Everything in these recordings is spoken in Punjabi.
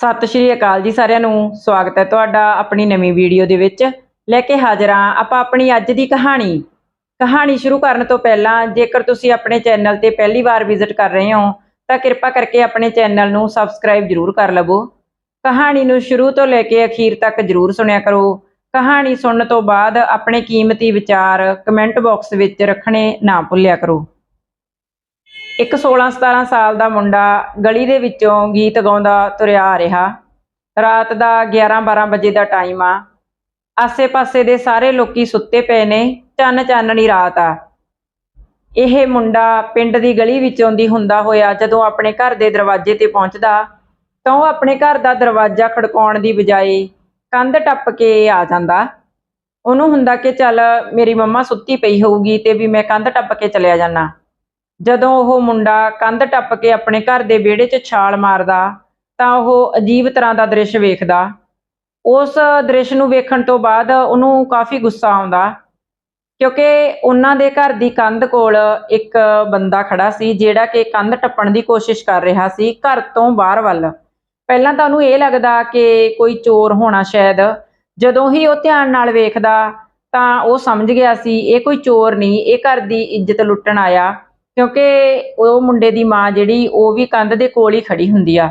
ਸਤਿ ਸ਼੍ਰੀ ਅਕਾਲ ਜੀ ਸਾਰਿਆਂ ਨੂੰ। ਸਵਾਗਤ ਹੈ ਤੁਹਾਡਾ ਆਪਣੀ ਨਵੀਂ ਵੀਡੀਓ ਦੇ ਵਿੱਚ। ਲੈ ਕੇ ਹਾਜ਼ਰ ਹਾਂ ਆਪਾਂ ਆਪਣੀ ਅੱਜ ਦੀ ਕਹਾਣੀ। ਕਹਾਣੀ ਸ਼ੁਰੂ ਕਰਨ ਤੋਂ ਪਹਿਲਾਂ ਜੇਕਰ ਤੁਸੀਂ ਆਪਣੇ ਚੈਨਲ ਤੇ ਪਹਿਲੀ ਵਾਰ ਵਿਜ਼ਿਟ ਕਰ ਰਹੇ ਹੋ, ਤਾਂ ਕਿਰਪਾ ਕਰਕੇ ਆਪਣੇ ਚੈਨਲ ਨੂੰ ਸਬਸਕ੍ਰਾਈਬ ਜਰੂਰ ਕਰ ਲਵੋ। ਕਹਾਣੀ ਨੂੰ ਸ਼ੁਰੂ ਤੋਂ ਲੈ ਕੇ ਅਖੀਰ ਤੱਕ ਜਰੂਰ ਸੁਣਿਆ ਕਰੋ। ਕਹਾਣੀ ਸੁਣਨ ਤੋਂ ਬਾਅਦ ਆਪਣੇ ਕੀਮਤੀ ਵਿਚਾਰ ਕਮੈਂਟ ਬਾਕਸ ਵਿੱਚ ਰੱਖਣੇ ਨਾ ਭੁੱਲਿਆ ਕਰੋ। ਇੱਕ 16-17 ਸਾਲ ਦਾ ਮੁੰਡਾ ਗਲੀ ਦੇ ਵਿੱਚੋਂ ਗੀਤ ਗਾਉਂਦਾ ਤੁਰਿਆ ਆ ਰਿਹਾ। ਰਾਤ ਦਾ 11-12 ਵਜੇ ਦਾ ਟਾਈਮ ਆ। ਆਸੇ-ਪਾਸੇ ਦੇ ਸਾਰੇ ਲੋਕੀ ਸੁੱਤੇ ਪਏ ਨੇ ਚੰਨ ਚਾਨਣੀ ਰਾਤ ਆ। ਇਹ ਮੁੰਡਾ ਪਿੰਡ ਦੀ ਗਲੀ ਵਿੱਚੋਂ ਦੀ ਹੁੰਦਾ ਹੋਇਆ ਜਦੋਂ ਆਪਣੇ ਘਰ ਦੇ ਦਰਵਾਜ਼ੇ ਤੇ ਪਹੁੰਚਦਾ, ਤਾਂ ਉਹ ਆਪਣੇ ਘਰ ਦਾ ਦਰਵਾਜ਼ਾ ਖੜਕਾਉਣ ਦੀ ਬਜਾਏ ਕੰਧ ਟੱਪ ਕੇ ਆ ਜਾਂਦਾ। ਉਹਨੂੰ ਹੁੰਦਾ ਕਿ ਚੱਲ ਮੇਰੀ ਮੰਮਾ ਸੁੱਤੀ ਪਈ ਹੋਊਗੀ ਤੇ ਵੀ ਮੈਂ ਕੰਧ ਟੱਪ ਕੇ ਚਲਿਆ ਜਾਣਾ ਜਦੋਂ ਉਹ ਮੁੰਡਾ ਕੰਧ ਟੱਪ ਕੇ ਆਪਣੇ ਘਰ ਦੇ ਵਿਹੜੇ 'ਚ ਛਾਲ ਮਾਰਦਾ, ਤਾਂ ਉਹ ਅਜੀਬ ਤਰ੍ਹਾਂ ਦਾ ਦ੍ਰਿਸ਼ ਵੇਖਦਾ। ਉਸ ਦ੍ਰਿਸ਼ ਨੂੰ ਵੇਖਣ ਤੋਂ ਬਾਅਦ ਉਹਨੂੰ ਕਾਫੀ ਗੁੱਸਾ ਆਉਂਦਾ, ਕਿਉਂਕਿ ਉਹਨਾਂ ਦੇ ਘਰ ਦੀ ਕੰਧ ਕੋਲ ਇੱਕ ਬੰਦਾ ਖੜਾ ਸੀ, ਜਿਹੜਾ ਕਿ ਕੰਧ ਟੱਪਣ ਦੀ ਕੋਸ਼ਿਸ਼ ਕਰ ਰਿਹਾ ਸੀ ਘਰ ਤੋਂ ਬਾਹਰ ਵੱਲ। ਪਹਿਲਾਂ ਤਾਂ ਉਹਨੂੰ ਇਹ ਲੱਗਦਾ ਕਿ ਕੋਈ ਚੋਰ ਹੋਣਾ ਸ਼ਾਇਦ। ਜਦੋਂ ਹੀ ਉਹ ਧਿਆਨ ਨਾਲ ਵੇਖਦਾ, ਤਾਂ ਉਹ ਸਮਝ ਗਿਆ ਸੀ, ਇਹ ਕੋਈ ਚੋਰ ਨਹੀਂ, ਇਹ ਘਰ ਦੀ ਇੱਜ਼ਤ ਲੁੱਟਣ ਆਇਆ। ਕਿਉਂਕਿ ਉਹ ਮੁੰਡੇ ਦੀ ਮਾਂ ਜਿਹੜੀ, ਉਹ ਵੀ ਕੰਧ ਦੇ ਕੋਲ ਹੀ ਖੜੀ ਹੁੰਦੀ ਆ।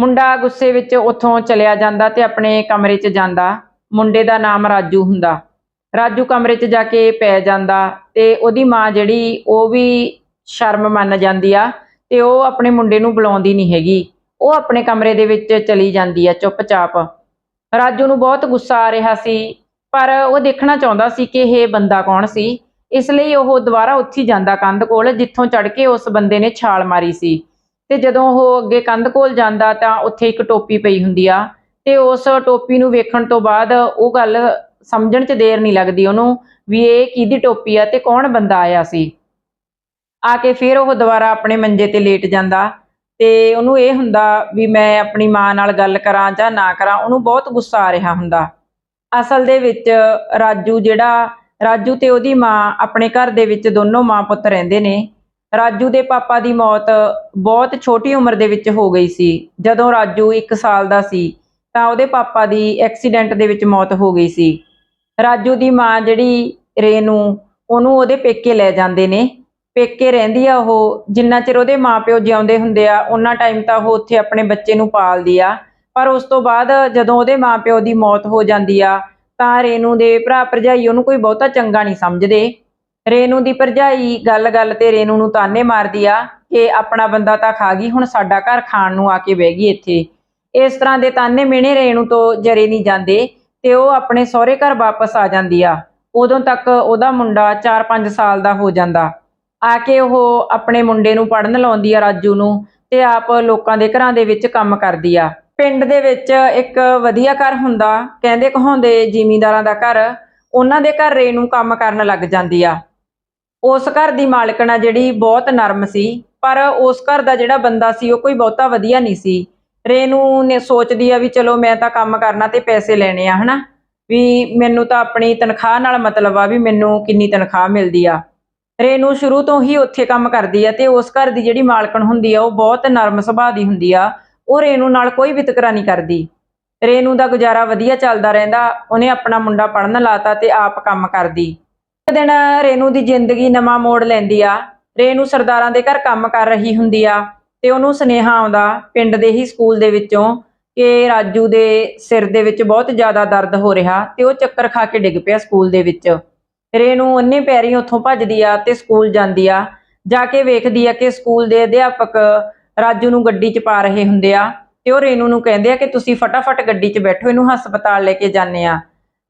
ਮੁੰਡਾ ਗੁੱਸੇ ਵਿੱਚ ਉੱਥੋਂ ਚਲਿਆ ਜਾਂਦਾ ਤੇ ਆਪਣੇ ਕਮਰੇ 'ਚ ਜਾਂਦਾ। ਮੁੰਡੇ ਦਾ ਨਾਮ ਰਾਜੂ ਹੁੰਦਾ। ਰਾਜੂ ਕਮਰੇ 'ਚ ਜਾ ਕੇ ਪੈ ਜਾਂਦਾ ਤੇ ਉਹਦੀ ਮਾਂ ਜਿਹੜੀ, ਉਹ ਵੀ ਸ਼ਰਮ ਮੰਨ ਜਾਂਦੀ ਆ ਤੇ ਉਹ ਆਪਣੇ ਮੁੰਡੇ ਨੂੰ ਬੁਲਾਉਂਦੀ ਨਹੀਂ ਹੈਗੀ। ਉਹ ਆਪਣੇ ਕਮਰੇ ਦੇ ਵਿੱਚ ਚਲੀ ਜਾਂਦੀ ਆ ਚੁੱਪਚਾਪ। ਰਾਜੂ ਨੂੰ ਬਹੁਤ ਗੁੱਸਾ ਆ ਰਿਹਾ ਸੀ, ਪਰ ਉਹ ਦੇਖਣਾ ਚਾਹੁੰਦਾ ਸੀ ਕਿ ਇਹ ਬੰਦਾ ਕੌਣ ਸੀ। ਇਸ ਲਈ ਉਹ ਦੁਬਾਰਾ ਉੱਥੇ ਜਾਂਦਾ ਕੰਧ ਕੋਲ, ਜਿੱਥੋਂ ਚੜ ਕੇ ਉਸ ਬੰਦੇ ਨੇ ਛਾਲ ਮਾਰੀ ਸੀ। ਤੇ ਜਦੋਂ ਉਹ ਅੱਗੇ ਕੰਧ ਕੋਲ ਜਾਂਦਾ ਤਾਂ ਉੱਥੇ ਇੱਕ ਟੋਪੀ ਪਈ ਹੁੰਦੀ ਆ ਤੇ ਉਸ ਟੋਪੀ ਨੂੰ ਵੇਖਣ ਤੋਂ ਬਾਅਦ ਉਹ ਗੱਲ ਸਮਝਣ 'ਚ ਦੇਰ ਨਹੀਂ ਲੱਗਦੀ ਉਹਨੂੰ ਵੀ ਇਹ ਕਿਹਦੀ ਟੋਪੀ ਆ ਤੇ ਕੌਣ ਬੰਦਾ ਆਇਆ ਸੀ। ਆ ਕੇ ਫਿਰ ਉਹ ਦੁਬਾਰਾ ਆਪਣੇ ਮੰਜੇ ਤੇ ਲੇਟ ਜਾਂਦਾ ਤੇ ਉਹਨੂੰ ਇਹ ਹੁੰਦਾ ਵੀ ਮੈਂ ਆਪਣੀ ਮਾਂ ਨਾਲ ਗੱਲ ਕਰਾਂ ਜਾਂ ਨਾ ਕਰਾਂ, ਉਹਨੂੰ ਬਹੁਤ ਗੁੱਸਾ ਆ ਰਿਹਾ ਹੁੰਦਾ। ਅਸਲ ਦੇ ਵਿੱਚ ਰਾਜੂ ਜਿਹੜਾ ਰਾਜੂ ਤੇ ਉਹਦੀ ਮਾਂ ਆਪਣੇ ਘਰ ਦੇ ਵਿੱਚ ਦੋਨੋਂ ਮਾਂ ਪੁੱਤ ਰਹਿੰਦੇ ਨੇ। ਰਾਜੂ ਦੇ ਪਾਪਾ ਦੀ ਮੌਤ ਬਹੁਤ ਛੋਟੀ ਉਮਰ ਦੇ ਵਿੱਚ ਹੋ ਗਈ ਸੀ। ਜਦੋਂ ਰਾਜੂ 1 ਸਾਲ ਦਾ ਸੀ, ਤਾਂ ਉਹਦੇ ਪਾਪਾ ਦੀ ਐਕਸੀਡੈਂਟ ਦੇ ਵਿੱਚ ਮੌਤ ਹੋ ਗਈ ਸੀ। ਰਾਜੂ ਦੀ ਮਾਂ ਜਿਹੜੀ ਰੇਨੂ, ਉਹਨੂੰ ਉਹਦੇ ਪੇਕੇ ਲੈ ਜਾਂਦੇ ਨੇ। ਪੇਕੇ ਰਹਿੰਦੀ ਆ ਉਹ, ਜਿੰਨਾ ਚਿਰ ਉਹਦੇ ਮਾਪਿਓ ਜਿਉਂਦੇ ਹੁੰਦੇ ਆ ਉਹਨਾਂ ਟਾਈਮ ਤਾਂ ਉਹ ਉੱਥੇ ਆਪਣੇ ਬੱਚੇ ਨੂੰ ਪਾਲਦੀ ਆ। ਪਰ ਉਸ ਤੋਂ ਬਾਅਦ ਜਦੋਂ ਉਹਦੇ ਮਾਪਿਓ ਦੀ ਮੌਤ ਹੋ ਜਾਂਦੀ ਆ ਤਾਂ ਰੇਨੂ ਦੇ ਭਰਾ ਭਰਜਾਈ ਉਹਨੂੰ ਕੋਈ ਬਹੁਤਾ ਚੰਗਾ ਨਹੀਂ ਸਮਝਦੇ। ਰੇਨੂ ਦੀ ਭਰਜਾਈ ਗੱਲ-ਗੱਲ ਤੇ ਰੇਨੂ ਨੂੰ ਤਾਨੇ ਮਾਰਦੀ ਆ ਕਿ ਆਪਣਾ ਬੰਦਾ ਤਾਂ ਖਾ ਗਈ, ਹੁਣ ਸਾਡਾ ਘਰ ਖਾਣ ਨੂੰ ਆ ਕੇ ਬਹਿ ਗਈ ਇੱਥੇ। ਇਸ ਤਰ੍ਹਾਂ ਦੇ ਤਾਨੇ ਮਿਹਣੇ ਰੇਨੂ ਤੋਂ ਜਰੇ ਨਹੀਂ ਜਾਂਦੇ ਤੇ ਉਹ ਆਪਣੇ ਸਹੁਰੇ ਘਰ ਵਾਪਸ ਆ ਜਾਂਦੀ ਆ। ਉਦੋਂ ਤੱਕ ਉਹਦਾ ਮੁੰਡਾ 4-5 ਸਾਲ ਦਾ ਹੋ ਜਾਂਦਾ। ਆ ਕੇ ਉਹ ਆਪਣੇ ਮੁੰਡੇ ਨੂੰ ਪੜਨ ਲਾਉਂਦੀ ਆ ਰਾਜੂ ਨੂੰ ਤੇ ਆਪ ਲੋਕਾਂ ਦੇ ਘਰਾਂ ਦੇ ਵਿੱਚ ਕੰਮ ਕਰਦੀ ਆ। ਪਿੰਡ ਦੇ ਵਿੱਚ ਇੱਕ ਵਧੀਆ ਘਰ ਹੁੰਦਾ, ਕਹਿੰਦੇ ਕਹਾਉਂਦੇ ਜ਼ਿਮੀਂਦਾਰਾਂ ਦਾ ਘਰ, ਉਹਨਾਂ ਦੇ ਘਰ ਰੇਨੂ ਕੰਮ ਕਰਨ ਲੱਗ ਜਾਂਦੀ ਆ। ਉਸ ਘਰ ਦੀ ਮਾਲਕਣ ਆ ਜਿਹੜੀ ਬਹੁਤ ਨਰਮ ਸੀ, ਪਰ ਉਸ ਘਰ ਦਾ ਜਿਹੜਾ ਬੰਦਾ ਸੀ, ਉਹ ਕੋਈ ਬਹੁਤਾ ਵਧੀਆ ਨਹੀਂ ਸੀ। ਰੇਨੂ ਨੇ ਸੋਚਦੀ ਆ ਵੀ ਚਲੋ ਮੈਂ ਤਾਂ ਕੰਮ ਕਰਨਾ ਤੇ ਪੈਸੇ ਲੈਣੇ ਆ, ਹਨਾ? ਵੀ ਮੈਨੂੰ ਤਾਂ ਆਪਣੀ ਤਨਖਾਹ ਨਾਲ ਮਤਲਬ ਆ ਵੀ ਮੈਨੂੰ ਕਿੰਨੀ ਤਨਖਾਹ ਮਿਲਦੀ ਆ। ਰੇਨੂ ਸ਼ੁਰੂ ਤੋਂ ਹੀ ਉੱਥੇ ਕੰਮ ਕਰਦੀ ਆ ਤੇ ਉਸ ਘਰ ਦੀ ਜਿਹੜੀ ਮਾਲਕਣ ਹੁੰਦੀ ਆ, ਉਹ ਬਹੁਤ ਨਰਮ ਸੁਭਾਅ ਦੀ ਹੁੰਦੀ ਆ। ਉਹ ਰੇਨੂ ਨਾਲ ਕੋਈ ਵਿਤਕਰਾ ਨਹੀਂ ਕਰਦੀ। ਰੇਨੂ ਦਾ ਗੁਜ਼ਾਰਾ ਵਧੀਆ ਚੱਲਦਾ ਰਹਿੰਦਾ, ਉਹਨੇ ਆਪਣਾ ਮੁੰਡਾ ਪੜਨ ਲਾਤਾ ਤੇ ਆਪ ਕੰਮ ਕਰਦੀ। ਇੱਕ ਦਿਨ ਰੇਨੂ ਦੀ ਜ਼ਿੰਦਗੀ ਨਵਾਂ ਮੋੜ ਲੈਂਦੀ ਆ। ਰੇਨੂ ਸਰਦਾਰਾਂ ਦੇ ਘਰ ਕੰਮ ਕਰ ਰਹੀ ਹੁੰਦੀ ਆ ਤੇ ਉਹਨੂੰ ਸੁਨੇਹਾ ਆਉਂਦਾ ਪਿੰਡ ਦੇ ਹੀ ਸਕੂਲ ਦੇ ਵਿੱਚੋਂ ਕਿ ਰਾਜੂ ਦੇ ਸਿਰ ਦੇ ਵਿੱਚ ਬਹੁਤ ਜ਼ਿਆਦਾ ਦਰਦ ਹੋ ਰਿਹਾ ਤੇ ਉਹ ਚੱਕਰ ਖਾ ਕੇ ਡਿੱਗ ਪਿਆ ਸਕੂਲ ਦੇ ਵਿੱਚ। ਰੇਨੂ ਅੰਨੇ ਪੈਰੀ ਉੱਥੋਂ ਭੱਜਦੀ ਆ ਤੇ ਸਕੂਲ ਜਾਂਦੀ ਆ। ਜਾ ਕੇ ਵੇਖਦੀ ਆ ਕਿ ਸਕੂਲ ਦੇ ਅਧਿਆਪਕ ਰਾਜੂ ਨੂੰ ਗੱਡੀ 'ਚ ਪਾ ਰਹੇ ਹੁੰਦੇ ਆ ਤੇ ਉਹ ਰੇਨੂ ਨੂੰ ਕਹਿੰਦੇ ਆ ਕਿ ਤੁਸੀਂ ਫਟਾਫਟ ਗੱਡੀ 'ਚ ਬੈਠੋ, ਇਹਨੂੰ ਹਸਪਤਾਲ ਲੈ ਕੇ ਜਾਂਦੇ ਆ।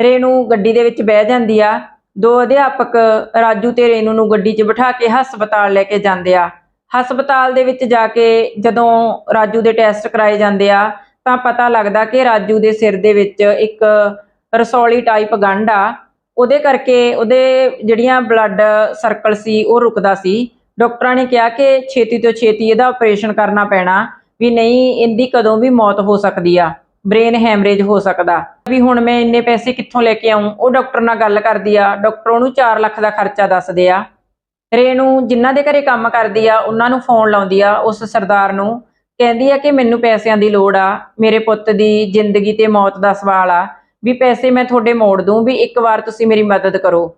ਰੇਨੂ ਗੱਡੀ ਦੇ ਵਿੱਚ ਬਹਿ ਜਾਂਦੀ ਆ। ਦੋ ਅਧਿਆਪਕ ਰਾਜੂ ਤੇ ਰੇਨੂ ਨੂੰ ਗੱਡੀ 'ਚ ਬਿਠਾ ਕੇ ਹਸਪਤਾਲ ਲੈ ਕੇ ਜਾਂਦੇ ਆ। ਹਸਪਤਾਲ ਦੇ ਵਿੱਚ ਜਾ ਕੇ ਜਦੋਂ ਰਾਜੂ ਦੇ ਟੈਸਟ ਕਰਾਏ ਜਾਂਦੇ ਆ, ਤਾਂ ਪਤਾ ਲੱਗਦਾ ਕਿ ਰਾਜੂ ਦੇ ਸਿਰ ਦੇ ਵਿੱਚ ਇੱਕ ਰਸੌਲੀ ਟਾਈਪ ਗੰਢ ਆ। ਉਹਦੇ ਕਰਕੇ ਉਹਦੇ ਜਿਹੜੀਆਂ ਬਲੱਡ ਸਰਕਲ ਸੀ, ਉਹ ਰੁਕਦਾ ਸੀ। ਡਾਕਟਰਾਂ ਨੇ ਕਿਹਾ ਕਿ ਛੇਤੀ ਤੋਂ ਛੇਤੀ ਇਹਦਾ ਆਪਰੇਸ਼ਨ ਕਰਨਾ ਪੈਣਾ, ਵੀ ਨਹੀਂ ਇਹਦੀ ਕਦੋਂ ਵੀ ਮੌਤ ਹੋ ਸਕਦੀ ਆ ਬ੍ਰੇਨ ਹੈਮਰੇਜ ਹੋ ਸਕਦਾ। ਵੀ ਹੁਣ ਮੈਂ ਇੰਨੇ ਪੈਸੇ ਕਿੱਥੋਂ ਲੈ ਕੇ ਆਉਂ ਉਹ ਡਾਕਟਰ ਨਾਲ ਗੱਲ ਕਰਦੀ ਆ, ਡਾਕਟਰ ਉਹਨੂੰ 4 ਲੱਖ ਦਾ ਖਰਚਾ ਦੱਸਦੇ ਆ। ਰੇਨੂ ਜਿਨ੍ਹਾਂ ਦੇ ਘਰੇ ਕੰਮ ਕਰਦੀ ਆ, ਉਹਨਾਂ ਨੂੰ ਫੋਨ ਲਾਉਂਦੀ ਆ ਉਸ ਸਰਦਾਰ ਨੂੰ, ਕਹਿੰਦੀ ਆ ਕਿ ਮੈਨੂੰ ਪੈਸਿਆਂ ਦੀ ਲੋੜ ਆ, ਮੇਰੇ ਪੁੱਤ ਦੀ ਜ਼ਿੰਦਗੀ ਤੇ ਮੌਤ ਦਾ ਸਵਾਲ ਆ, ਵੀ ਪੈਸੇ ਮੈਂ ਤੁਹਾਡੇ ਮੋੜ ਦੂੰ, ਵੀ ਇੱਕ ਵਾਰ ਤੁਸੀਂ ਮੇਰੀ ਮਦਦ ਕਰੋ।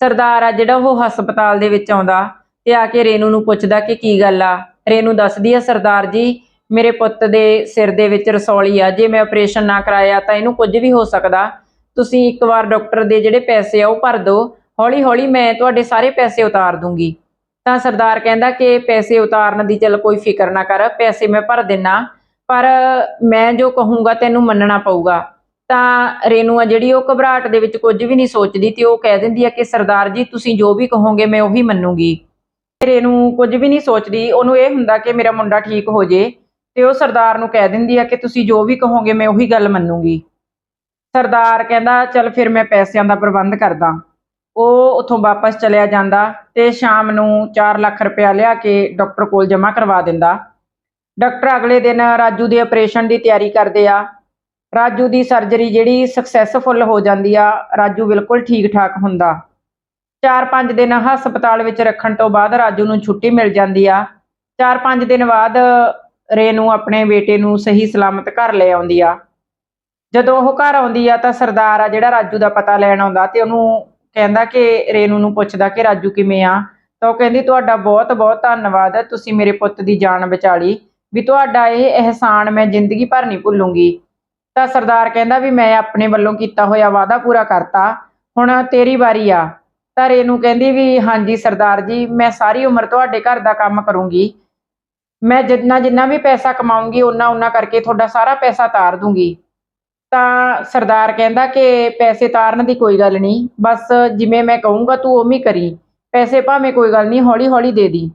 ਸਰਦਾਰ ਆ ਜਿਹੜਾ ਉਹ ਹਸਪਤਾਲ ਦੇ ਵਿੱਚ ਆਉਂਦਾ ਤੇ ਆ ਕੇ ਰੇਨੂ ਨੂੰ ਪੁੱਛਦਾ ਕਿ ਕੀ ਗੱਲ ਆ? ਰੇਨੂ ਦੱਸਦੀ ਆ, ਸਰਦਾਰ ਜੀ, ਮੇਰੇ ਪੁੱਤ ਦੇ ਸਿਰ ਦੇ ਵਿੱਚ ਰਸੌਲੀ ਆ। ਜੇ ਮੈਂ ਆਪਰੇਸ਼ਨ ਨਾ ਕਰਾਇਆ ਤਾਂ ਇਹਨੂੰ ਕੁਝ ਵੀ ਹੋ ਸਕਦਾ। ਤੁਸੀਂ ਇੱਕ ਵਾਰ ਡਾਕਟਰ ਦੇ ਜਿਹੜੇ ਪੈਸੇ ਆ ਉਹ ਭਰ ਦਿਓ। ਹੌਲੀ ਹੌਲੀ ਮੈਂ ਤੁਹਾਡੇ ਸਾਰੇ ਪੈਸੇ ਉਤਾਰ ਦੂੰਗੀ। ਤਾਂ ਸਰਦਾਰ ਕਹਿੰਦਾ ਕਿ ਪੈਸੇ ਉਤਾਰਨ ਦੀ ਚੱਲ ਕੋਈ ਫਿਕਰ ਨਾ ਕਰ, ਪੈਸੇ ਮੈਂ ਭਰ ਦਿੰਨਾ। ਪਰ ਮੈਂ ਜੋ ਕਹੂੰਗਾ ਤੈਨੂੰ ਮੰਨਣਾ ਪਊਗਾ। ਤਾਂ ਰੇਨੂ ਆ ਜਿਹੜੀ ਉਹ ਘਬਰਾਹਟ ਦੇ ਵਿੱਚ ਕੁਝ ਵੀ ਨਹੀਂ ਸੋਚਦੀ ਤੇ ਉਹ ਕਹਿ ਦਿੰਦੀ ਆ ਕਿ ਸਰਦਾਰ ਜੀ, ਤੁਸੀਂ ਜੋ ਵੀ ਕਹੋਗੇ ਮੈਂ ਉਹੀ ਮੰਨੂਗੀ। ਰੇਨੂ ਕੁਝ ਵੀ ਨਹੀਂ ਸੋਚਦੀ। ਉਹਨੂੰ ਇਹ ਹੁੰਦਾ ਕਿ ਮੇਰਾ ਮੁੰਡਾ ਠੀਕ ਹੋ ਜੇ ਤੇ ਉਹ ਸਰਦਾਰ ਨੂੰ ਕਹਿ ਦਿੰਦੀ ਆ ਕਿ ਤੁਸੀਂ ਜੋ ਵੀ ਕਹੋਗੇ ਮੈਂ ਉਹੀ ਗੱਲ ਮੰਨੂਗੀ। ਸਰਦਾਰ ਕਹਿੰਦਾ, ਚਲ ਫਿਰ ਮੈਂ ਪੈਸਿਆਂ ਦਾ ਪ੍ਰਬੰਧ ਕਰਦਾ। ਉਹ ਉਥੋਂ ਵਾਪਸ ਚਲਿਆ ਜਾਂਦਾ ਤੇ ਸ਼ਾਮ ਨੂੰ 4 ਲੱਖ ਰੁਪਇਆ ਲਿਆ ਕੇ ਡਾਕਟਰ ਕੋਲ ਜਮ੍ਹਾਂ ਕਰਵਾ ਦਿੰਦਾ। ਡਾਕਟਰ ਅਗਲੇ ਦਿਨ ਰਾਜੂ ਦੇ ਆਪਰੇਸ਼ਨ ਦੀ ਤਿਆਰੀ ਕਰਦੇ ਆ। ਰਾਜੂ ਦੀ ਸਰਜਰੀ ਜਿਹੜੀ ਸਕਸੈਸਫੁਲ ਹੋ ਜਾਂਦੀ ਆ, ਰਾਜੂ ਬਿਲਕੁਲ ਠੀਕ ਠਾਕ ਹੁੰਦਾ। 4-5 ਦਿਨ ਹਸਪਤਾਲ ਵਿੱਚ ਰੱਖਣ ਤੋਂ ਬਾਅਦ ਰਾਜੂ ਨੂੰ ਛੁੱਟੀ ਮਿਲ ਜਾਂਦੀ ਆ। 4-5 ਦਿਨ ਬਾਅਦ ਰੇਨੂ ਆਪਣੇ ਬੇਟੇ ਨੂੰ ਸਹੀ ਸਲਾਮਤ ਘਰ ਲੈ ਆਉਂਦੀ ਆ। ਜਦੋਂ ਉਹ ਘਰ ਆਉਂਦੀ ਆ ਤਾਂ ਸਰਦਾਰ ਆ ਜਿਹੜਾ ਰਾਜੂ ਦਾ ਪਤਾ ਲੈਣ ਆਉਂਦਾ ਤੇ ਉਹਨੂੰ ਕਹਿੰਦਾ ਕਿ ਰੇਨੂ ਨੂੰ ਪੁੱਛਦਾ ਕਿ ਰਾਜੂ ਕਿਵੇਂ ਆ। ਤਾਂ ਉਹ ਕਹਿੰਦੀ, ਤੁਹਾਡਾ ਬਹੁਤ ਬਹੁਤ ਧੰਨਵਾਦ, ਤੁਸੀਂ ਮੇਰੇ ਪੁੱਤ ਦੀ ਜਾਨ ਬਚਾ ਲਈ। ਵੀ ਤੁਹਾਡਾ ਇਹ ਅਹਿਸਾਨ ਮੈਂ ਜ਼ਿੰਦਗੀ ਭਰ ਨਹੀਂ ਭੁੱਲੂੰਗੀ। ਤਾਂ ਸਰਦਾਰ ਕਹਿੰਦਾ ਵੀ ਮੈਂ ਆਪਣੇ ਵੱਲੋਂ ਕੀਤਾ ਹੋਇਆ ਵਾਅਦਾ ਪੂਰਾ ਕਰਤਾ। ਹੁਣ ਤੇਰੀ ਵਾਰੀ ਆ। ਤਾਂ ਰੇਨੂ ਕਹਿੰਦੀ ਵੀ ਹਾਂਜੀ ਸਰਦਾਰ ਜੀ, ਮੈਂ ਸਾਰੀ ਉਮਰ ਤੁਹਾਡੇ ਘਰ ਦਾ ਕੰਮ ਕਰੂੰਗੀ। ਮੈਂ ਜਿੰਨਾ ਜਿੰਨਾ ਵੀ ਪੈਸਾ ਕਮਾਉਂਗੀ ਉਹਨਾਂ ਉਹਨਾਂ ਕਰਕੇ ਤੁਹਾਡਾ ਸਾਰਾ ਪੈਸਾ ਤਾਰ ਦੂੰਗੀ। ਤਾਂ ਸਰਦਾਰ ਕਹਿੰਦਾ ਕਿ ਪੈਸੇ ਤਾਰਨ ਦੀ ਕੋਈ ਗੱਲ ਨਹੀਂ, ਬਸ ਜਿਵੇਂ ਮੈਂ ਕਹੂੰਗਾ ਤੂੰ ਉਵੇਂ ਹੀ ਕਰੀ। ਪੈਸੇ ਭਾਵੇਂ ਕੋਈ ਗੱਲ ਨਹੀਂ ਹੌਲੀ ਹੌਲੀ ਦੇ ਦੀ।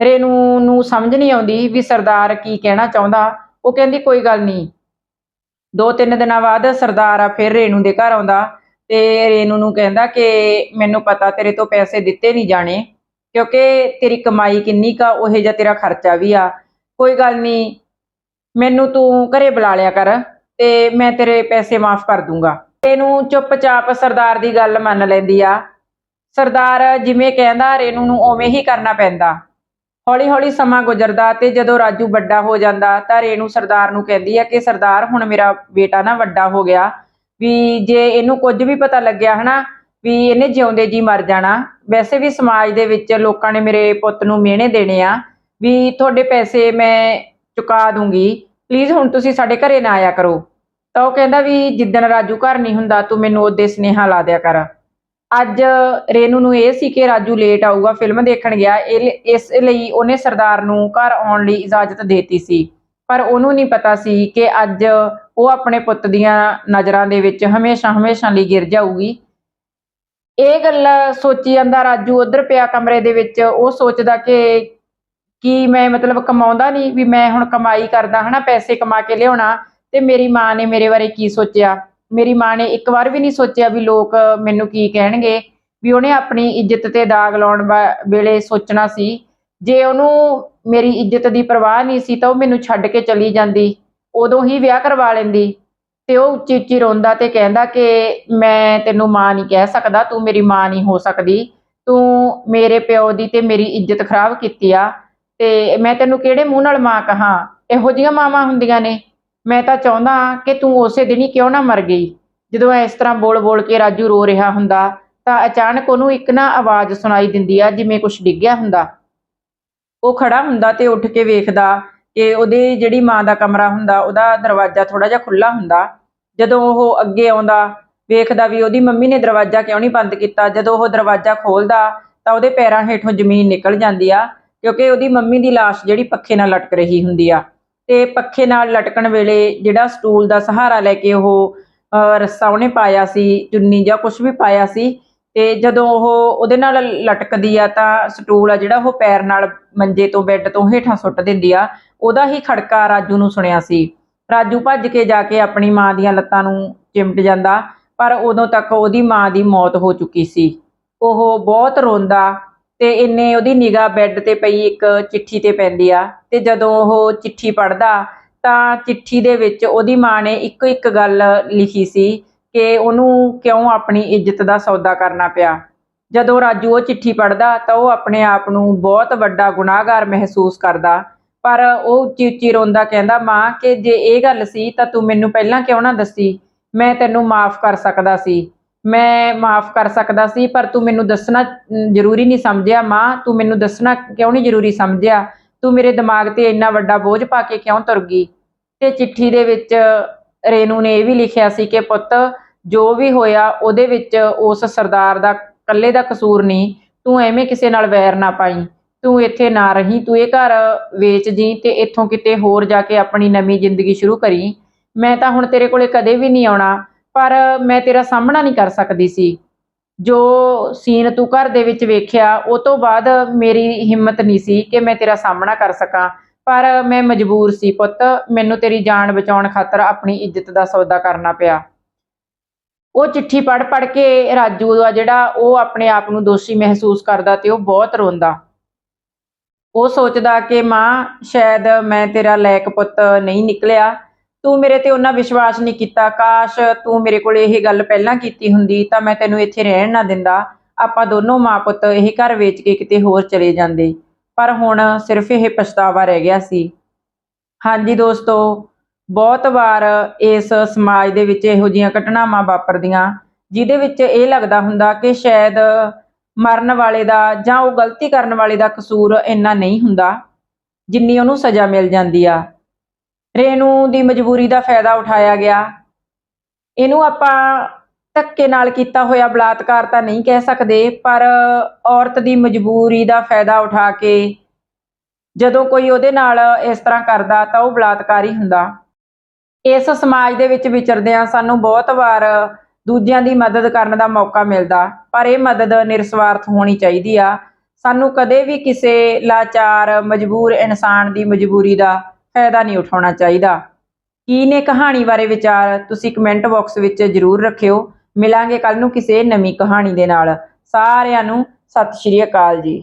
ਰੇਨੂ ਨੂੰ ਸਮਝ ਨਹੀਂ ਆਉਂਦੀ ਵੀ ਸਰਦਾਰ ਕੀ ਕਹਿਣਾ ਚਾਹੁੰਦਾ। ਉਹ ਕਹਿੰਦੀ ਕੋਈ ਗੱਲ ਨਹੀਂ। ਦੋ ਤਿੰਨ ਦਿਨਾਂ ਬਾਅਦ ਸਰਦਾਰ ਆ ਫਿਰ ਰੇਨੂ ਦੇ ਘਰ ਆਉਂਦਾ। ਤੇ ਰੇਨੂ ਨੂੰ ਕਹਿੰਦਾ ਕਿ ਮੈਨੂੰ ਪਤਾ ਤੇਰੇ ਤੋਂ ਪੈਸੇ ਦਿੱਤੇ ਨਹੀਂ ਜਾਣੇ, ਕਿਉਂਕਿ ਤੇਰੀ ਕਮਾਈ ਕਿੰਨੀ ਕਾ ਉਹੇ ਜਿਹਾ ਤੇਰਾ ਖਰਚਾ ਵੀ ਆ। ਕੋਈ ਗੱਲ ਨਹੀਂ, ਮੈਨੂੰ ਤੂੰ ਘਰੇ ਬੁਲਾ ਲਿਆ ਕਰ ਤੇ ਮੈਂ ਤੇਰੇ ਪੈਸੇ ਮਾਫ ਕਰ ਦੂੰਗਾ। ਰੇਨੂ ਚੁੱਪਚਾਪ ਸਰਦਾਰ ਦੀ ਗੱਲ ਮੰਨ ਲੈਂਦੀ ਆ। ਸਰਦਾਰ ਜਿਵੇਂ ਕਹਿੰਦਾ, ਰੇਨੂ ਨੂੰ ਉਵੇਂ ਹੀ ਕਰਨਾ ਪੈਂਦਾ। ਹੌਲੀ ਹੌਲੀ ਸਮਾਂ ਗੁਜ਼ਰਦਾ ਤੇ ਜਦੋਂ ਰਾਜੂ ਵੱਡਾ ਹੋ ਜਾਂਦਾ ਤਾਂ ਰੇਨੂ ਸਰਦਾਰ ਨੂੰ ਕਹਿੰਦੀ ਆ ਕਿ ਸਰਦਾਰ, ਹੁਣ ਮੇਰਾ ਬੇਟਾ ਨਾ ਵੱਡਾ ਹੋ ਗਿਆ। ਵੀ ਜੇ ਇਹਨੂੰ ਕੁਝ ਵੀ ਪਤਾ ਲੱਗਿਆ ਹਨਾ, ਵੀ ਇਹਨੇ ਜਿਉਂਦੇ ਜੀ ਮਰ ਜਾਣਾ। ਵੈਸੇ ਵੀ ਸਮਾਜ ਦੇ ਵਿੱਚ ਲੋਕਾਂ ਨੇ ਮੇਰੇ ਪੁੱਤ ਨੂੰ ਮਿਹਣੇ ਦੇਣੇ ਆ, ਵੀ ਤੁਹਾਡੇ ਪੈਸੇ ਮੈਂ ਚੁਕਾ ਦੂੰਗੀ। ਪਲੀਜ਼ ਹੁਣ ਤੁਸੀਂ ਸਾਡੇ ਘਰੇ ਨਾ ਆਇਆ ਕਰੋ। ਤਾਂ ਉਹ ਕਹਿੰਦਾ ਵੀ ਜਿੱਦਣ ਰਾਜੂ ਘਰ ਨਹੀਂ ਹੁੰਦਾ, ਤੂੰ ਮੈਨੂੰ ਉਹਦੇ ਸੁਨੇਹਾ ਲਾ ਦਿਆ ਕਰ। ਅੱਜ ਰੇਨੂ ਨੂੰ ਇਹ ਸੀ ਕਿ ਰਾਜੂ ਲੇਟ ਆਊਗਾ ਫਿਲਮ ਦੇਖਣ ਗਿਆ। ਇਹ ਇਸ ਲਈ ਉਹਨੇ ਸਰਦਾਰ ਨੂੰ ਘਰ ਆਉਣ ਲਈ ਇਜਾਜ਼ਤ ਦੇਤੀ ਸੀ। ਪਰ ਉਹਨੂੰ ਨਹੀਂ ਪਤਾ ਸੀ ਕਿ ਅੱਜ ਉਹ ਆਪਣੇ ਪੁੱਤ ਦੀਆਂ ਨਜ਼ਰਾਂ ਦੇ ਵਿੱਚ ਹਮੇਸ਼ਾ ਹਮੇਸ਼ਾ ਲਈ ਗਿਰ ਜਾਊਗੀ। ਇਹ ਗੱਲ ਸੋਚੀ ਜਾਂਦਾ ਰਾਜੂ ਉਧਰ ਪਿਆ ਕਮਰੇ ਦੇ ਵਿੱਚ। ਉਹ ਸੋਚਦਾ ਕਿ ਕੀ ਮੈਂ ਮਤਲਬ ਕਮਾਉਂਦਾ ਨਹੀਂ, ਵੀ ਮੈਂ ਹੁਣ ਕਮਾਈ ਕਰਦਾ ਹਨਾ, ਪੈਸੇ ਕਮਾ ਕੇ ਲਿਆਉਣਾ। ਤੇ ਮੇਰੀ ਮਾਂ ਨੇ ਮੇਰੇ ਬਾਰੇ ਕੀ ਸੋਚਿਆ? ਮੇਰੀ ਮਾਂ ਨੇ ਇੱਕ ਵਾਰ ਵੀ ਨਹੀਂ ਸੋਚਿਆ ਵੀ ਲੋਕ ਮੈਨੂੰ ਕੀ ਕਹਿਣਗੇ। ਵੀ ਉਹਨੇ ਆਪਣੀ ਇੱਜ਼ਤ ਤੇ ਦਾਗ ਲਾਉਣ ਵੇਲੇ ਸੋਚਣਾ ਸੀ। ਜੇ ਉਹਨੂੰ ਮੇਰੀ ਇੱਜ਼ਤ ਦੀ ਪਰਵਾਹ ਨਹੀਂ ਸੀ ਤਾਂ ਉਹ ਮੈਨੂੰ ਛੱਡ ਕੇ ਚਲੀ ਜਾਂਦੀ। ਉਦੋਂ ਹੀ ਵਿਆਹ ਕਰਵਾ ਲੈਂਦੀ ਤੇ ਉਹ ਉੱਚੀ ਉੱਚੀ ਰੋਂਦਾ ਤੇ ਕਹਿੰਦਾ ਕਿ ਮੈਂ ਤੈਨੂੰ ਮਾਂ ਨਹੀਂ ਕਹਿ ਸਕਦਾ, ਤੂੰ ਮੇਰੀ ਮਾਂ ਨਹੀਂ ਹੋ ਸਕਦੀ, ਤੂੰ ਮੇਰੇ ਪਿਓ ਦੀ ਤੇ ਮੇਰੀ ਇੱਜ਼ਤ ਖਰਾਬ ਕੀਤੀ ਆ ਤੇ ਮੈਂ ਤੈਨੂੰ ਕਿਹੜੇ ਮੂੰਹ ਨਾਲ ਮਾਂ ਕਹਾਂ? ਇਹੋ ਜਿਹੀਆਂ ਮਾਵਾਂ ਹੁੰਦੀਆਂ ਨੇ। ਮੈਂ ਤਾਂ ਚਾਹੁੰਦਾ ਕਿ ਤੂੰ ਉਸੇ ਦਿਨ ਹੀ ਕਿਉਂ ਨਾ ਮਰ ਗਈ? ਜਦੋਂ ਇਸ ਤਰ੍ਹਾਂ ਬੋਲ ਬੋਲ ਕੇ ਰਾਜੂ ਰੋ ਰਿਹਾ ਹੁੰਦਾ, ਤਾਂ ਅਚਾਨਕ ਉਹਨੂੰ ਇੱਕ ਨਾ ਆਵਾਜ਼ ਸੁਣਾਈ ਦਿੰਦੀ ਆ, ਜਿਵੇਂ ਕੁਝ ਡਿੱਗਿਆ ਹੁੰਦਾ। ਉਹ ਖੜਾ ਹੁੰਦਾ ਤੇ ਉੱਠ ਕੇ ਵੇਖਦਾ ਕਿ ਉਹਦੀ ਜਿਹੜੀ ਮਾਂ ਦਾ ਕਮਰਾ ਹੁੰਦਾ ਉਹਦਾ ਦਰਵਾਜ਼ਾ ਥੋੜਾ ਜਿਹਾ ਖੁੱਲਾ ਹੁੰਦਾ। ਜਦੋਂ ਉਹ ਅੱਗੇ ਆਉਂਦਾ ਵੇਖਦਾ ਵੀ ਉਹਦੀ ਮੰਮੀ ਨੇ ਦਰਵਾਜ਼ਾ ਕਿਉਂ ਨਹੀਂ ਬੰਦ ਕੀਤਾ ਜਦੋਂ ਉਹ ਦਰਵਾਜ਼ਾ ਖੋਲਦਾ ਤਾਂ ਉਹਦੇ ਪੈਰਾਂ ਹੇਠੋਂ ਜ਼ਮੀਨ ਨਿਕਲ ਜਾਂਦੀ ਆ ਕਿਉਂਕਿ ਉਹਦੀ ਮੰਮੀ ਦੀ ਲਾਸ਼ ਜਿਹੜੀ ਪੱਖੇ ਨਾਲ ਲਟਕ ਰਹੀ ਹੁੰਦੀ ਆ। ਤੇ ਪੱਖੇ ਨਾਲ ਲਟਕਣ ਵੇਲੇ ਜਿਹੜਾ ਸਟੂਲ ਦਾ ਸਹਾਰਾ ਲੈ ਕੇ ਉਹ ਅਹ, ਰੱਸਾ ਉਹਨੇ ਪਾਇਆ ਸੀ ਚੁੰਨੀ ਜਾਂ ਕੁਝ ਵੀ ਪਾਇਆ ਸੀ ਤੇ ਜਦੋਂ ਉਹ ਉਹਦੇ ਨਾਲ ਲਟਕਦੀ ਆ ਤਾਂ ਸਟੂਲ ਆ ਜਿਹੜਾ ਉਹ ਪੈਰ ਨਾਲ ਮੰਜੇ ਤੋਂ ਬੈੱਡ ਤੋਂ ਹੇਠਾਂ ਸੁੱਟ ਦਿੰਦੀ ਆ, ਉਹਦਾ ਹੀ ਖੜਕਾ ਰਾਜੂ ਨੂੰ ਸੁਣਿਆ ਸੀ। ਰਾਜੂ ਭੱਜ ਕੇ ਜਾ ਕੇ ਆਪਣੀ ਮਾਂ ਦੀਆਂ ਲੱਤਾਂ ਨੂੰ ਚਿਮਟ ਜਾਂਦਾ, ਪਰ ਉਦੋਂ ਤੱਕ ਉਹਦੀ ਮਾਂ ਦੀ ਮੌਤ ਹੋ ਚੁੱਕੀ ਸੀ। ਉਹ ਬਹੁਤ ਰੋਂਦਾ ਤੇ ਇੰਨੇ ਉਹਦੀ ਨਿਗਾਹ ਬੈੱਡ ਤੇ ਪਈ ਇੱਕ ਚਿੱਠੀ ਤੇ ਪੈਂਦੀ ਆ ਤੇ ਜਦੋਂ ਉਹ ਚਿੱਠੀ ਪੜ੍ਹਦਾ ਤਾਂ ਚਿੱਠੀ ਦੇ ਵਿੱਚ ਉਹਦੀ ਮਾਂ ਨੇ ਇੱਕੋ ਇੱਕ ਗੱਲ ਲਿਖੀ ਸੀ ਕਿ ਉਹਨੂੰ ਕਿਉਂ ਆਪਣੀ ਇੱਜ਼ਤ ਦਾ ਸੌਦਾ ਕਰਨਾ ਪਿਆ? ਜਦੋਂ ਰਾਜੂ ਉਹ ਚਿੱਠੀ ਪੜ੍ਹਦਾ ਤਾਂ ਉਹ ਆਪਣੇ ਆਪ ਨੂੰ ਬਹੁਤ ਵੱਡਾ ਗੁਨਾਹਗਾਰ ਮਹਿਸੂਸ ਕਰਦਾ। ਪਰ ਉਹ ਉੱਚੀ ਉੱਚੀ ਰੋਂਦਾ ਕਹਿੰਦਾ, ਮਾਂ, ਕਿ ਜੇ ਇਹ ਗੱਲ ਸੀ ਤਾਂ ਤੂੰ ਮੈਨੂੰ ਪਹਿਲਾਂ ਕਿਉਂ ਨਾ ਦੱਸੀ? ਮੈਂ ਤੈਨੂੰ ਮਾਫ ਕਰ ਸਕਦਾ ਸੀ। ਮੈਂ ਮਾਫ ਕਰ ਸਕਦਾ ਸੀ, ਪਰ ਤੂੰ ਮੈਨੂੰ ਦੱਸਣਾ ਜ਼ਰੂਰੀ ਨਹੀਂ ਸਮਝਿਆ, ਮਾਂ। ਤੂੰ ਮੈਨੂੰ ਦੱਸਣਾ ਕਿਉਂ ਨਹੀਂ ਜ਼ਰੂਰੀ ਸਮਝਿਆ? ਤੂੰ ਮੇਰੇ ਦਿਮਾਗ ਤੇ ਇੰਨਾ ਵੱਡਾ ਬੋਝ ਪਾ ਕੇ ਕਿਉਂ ਤੁਰ ਗਈ? ਤੇ ਚਿੱਠੀ ਦੇ ਵਿੱਚ ਰੇਨੂ ਨੇ ਇਹ ਵੀ ਲਿਖਿਆ ਸੀ ਕਿ, ਪੁੱਤ ਜੋ ਵੀ ਹੋਇਆ, ਉਹਦੇ ਵਿੱਚ ਉਸ ਸਰਦਾਰ ਦਾ ਇਕੱਲੇ ਦਾ ਕਸੂਰ ਨਹੀਂ। ਤੂੰ ਐਵੇਂ ਕਿਸੇ ਨਾਲ ਵੈਰ ਨਾ ਪਾਈ। ਤੂੰ ਇੱਥੇ ਨਾ ਰਹੀ, ਤੂੰ ਇਹ ਘਰ ਵੇਚ ਜੀ ਤੇ ਇੱਥੋਂ ਕਿਤੇ ਹੋਰ ਜਾ ਕੇ ਆਪਣੀ ਨਵੀਂ ਜ਼ਿੰਦਗੀ ਸ਼ੁਰੂ ਕਰੀ। ਮੈਂ ਤਾਂ ਹੁਣ ਤੇਰੇ ਕੋਲੇ ਕਦੇ ਵੀ ਨਹੀਂ ਆਉਣਾ, ਪਰ ਮੈਂ ਤੇਰਾ ਸਾਹਮਣਾ ਨਹੀਂ ਕਰ ਸਕਦੀ ਸੀ। ਜੋ ਸੀਨ ਤੂੰ ਘਰ ਦੇ ਵਿੱਚ ਵੇਖਿਆ, ਉਹ ਤੋਂ ਬਾਅਦ ਮੇਰੀ ਹਿੰਮਤ ਨਹੀਂ ਸੀ ਕਿ ਮੈਂ ਤੇਰਾ ਸਾਹਮਣਾ ਕਰ ਸਕਾਂ। ਪਰ ਮੈਂ ਮਜਬੂਰ ਸੀ ਪੁੱਤ, ਮੈਨੂੰ ਤੇਰੀ ਜਾਨ ਬਚਾਉਣ ਖਾਤਰ ਆਪਣੀ ਇੱਜ਼ਤ ਦਾ ਸੌਦਾ ਕਰਨਾ ਪਿਆ। ਉਹ ਚਿੱਠੀ ਪੜ ਪੜ ਕੇ ਰਾਜੂ ਦਾ ਜਿਹੜਾ ਉਹ ਆਪਣੇ ਆਪ ਨੂੰ ਦੋਸ਼ੀ ਮਹਿਸੂਸ ਕਰਦਾ ਤੇ ਉਹ ਬਹੁਤ ਰੋਂਦਾ। ਉਹ ਸੋਚਦਾ ਕਿ ਮਾਂ, ਸ਼ਾਇਦ ਮੈਂ ਤੇਰਾ ਲਾਇਕ ਪੁੱਤ ਨਹੀਂ ਨਿਕਲਿਆ। ਤੂੰ ਮੇਰੇ ਤੇ ਉਹਨਾਂ ਵਿਸ਼ਵਾਸ ਨਹੀਂ ਕੀਤਾ। ਕਾਸ਼ ਤੂੰ ਮੇਰੇ ਕੋਲ ਇਹ ਗੱਲ ਪਹਿਲਾਂ ਕੀਤੀ ਹੁੰਦੀ ਤਾਂ ਮੈਂ ਤੈਨੂੰ ਇੱਥੇ ਰਹਿਣ ਨਾ ਦਿੰਦਾ। ਆਪਾਂ ਦੋਨੋਂ ਮਾਂ ਪੁੱਤ ਇਹ ਘਰ ਵੇਚ ਕੇ ਕਿਤੇ ਹੋਰ ਚਲੇ ਜਾਂਦੇ। ਪਰ ਹੁਣ ਸਿਰਫ ਇਹ ਪਛਤਾਵਾ ਰਹਿ ਗਿਆ ਸੀ। ਹਾਂਜੀ ਦੋਸਤੋ ਬਹੁਤ ਵਾਰ ਇਸ ਸਮਾਜ ਦੇ ਵਿੱਚ ਇਹੋ ਜਿਹੀਆਂ ਘਟਨਾਵਾਂ ਵਾਪਰਦੀਆਂ, ਜਿਹਦੇ ਵਿੱਚ ਇਹ ਲੱਗਦਾ ਹੁੰਦਾ ਕਿ ਸ਼ਾਇਦ ਮਰਨ ਵਾਲੇ ਦਾ ਜਾਂ ਉਹ ਗਲਤੀ ਕਰਨ ਵਾਲੇ ਦਾ ਕਸੂਰ ਇੰਨਾ ਨਹੀਂ ਹੁੰਦਾ, ਜਿੰਨੀ ਉਹਨੂੰ ਸਜ਼ਾ ਮਿਲ ਜਾਂਦੀ ਆ। ਰੇਨੂ ਦੀ ਮਜਬੂਰੀ ਦਾ ਫਾਇਦਾ ਉਠਾਇਆ ਗਿਆ। ਇਹਨੂੰ ਆਪਾਂ ਧੱਕੇ ਨਾਲ ਕੀਤਾ ਹੋਇਆ ਬਲਾਤਕਾਰ ਤਾਂ ਨਹੀਂ ਕਹਿ ਸਕਦੇ, ਪਰ ਔਰਤ ਦੀ ਮਜਬੂਰੀ ਦਾ ਫਾਇਦਾ ਉਠਾ ਕੇ ਜਦੋਂ ਕੋਈ ਉਹਦੇ ਨਾਲ ਇਸ ਤਰ੍ਹਾਂ ਕਰਦਾ ਤਾਂ ਉਹ ਬਲਾਤਕਾਰ ਹੀ ਹੁੰਦਾ। ਇਸ ਸਮਾਜ ਦੇ ਵਿੱਚ ਵਿਚਰਦਿਆਂ ਸਾਨੂੰ ਬਹੁਤ ਵਾਰ ਦੂਜਿਆਂ ਦੀ ਮਦਦ ਕਰਨ ਦਾ ਮੌਕਾ ਮਿਲਦਾ, ਪਰ ਇਹ ਮਦਦ ਨਿਰਸਵਾਰਥ ਹੋਣੀ ਚਾਹੀਦੀ ਆ। ਸਾਨੂੰ ਕਦੇ ਵੀ ਕਿਸੇ ਲਾਚਾਰ, ਮਜਬੂਰ ਇਨਸਾਨ ਦੀ ਮਜਬੂਰੀ ਦਾ ਫਾਇਦਾ ਨਹੀਂ ਉਠਾਉਣਾ ਚਾਹੀਦਾ। ਕੀ ਨੇ ਕਹਾਣੀ ਬਾਰੇ ਵਿਚਾਰ ਤੁਸੀਂ ਕਮੈਂਟ ਬਾਕਸ ਵਿੱਚ ਜ਼ਰੂਰ ਰੱਖਿਓ। ਮਿਲਾਂਗੇ ਕੱਲ ਨੂੰ ਕਿਸੇ ਨਵੀਂ ਕਹਾਣੀ ਦੇ ਨਾਲ। ਸਾਰਿਆਂ ਨੂੰ ਸਤਿ ਸ਼੍ਰੀ ਅਕਾਲ ਜੀ।